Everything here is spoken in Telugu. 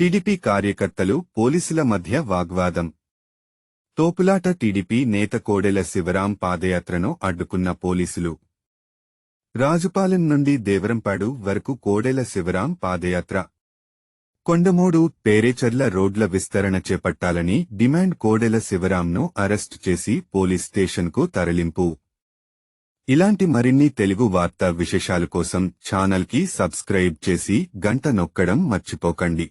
టీడీపీ కార్యకర్తలు పోలీసుల మధ్య వాగ్వాదం. తోపులాట టీడీపీ నేత కోడెల శివరాం పాదయాత్రను అడ్డుకున్న పోలీసులు. రాజుపాలెం నుండి దేవరంపాడు వరకు కోడెల శివరాం పాదయాత్ర. కొండమూడు పేరేచర్ల రోడ్ల విస్తరణ చేపట్టాలని డిమాండ్ కోడెల శివరాంను అరెస్టు చేసి పోలీస్ స్టేషన్కు తరలింపు. ఇలాంటి మరిన్ని తెలుగు వార్తా విశేషాల కోసం ఛానల్కి సబ్స్క్రైబ్ చేసి గంట నొక్కడం మర్చిపోకండి.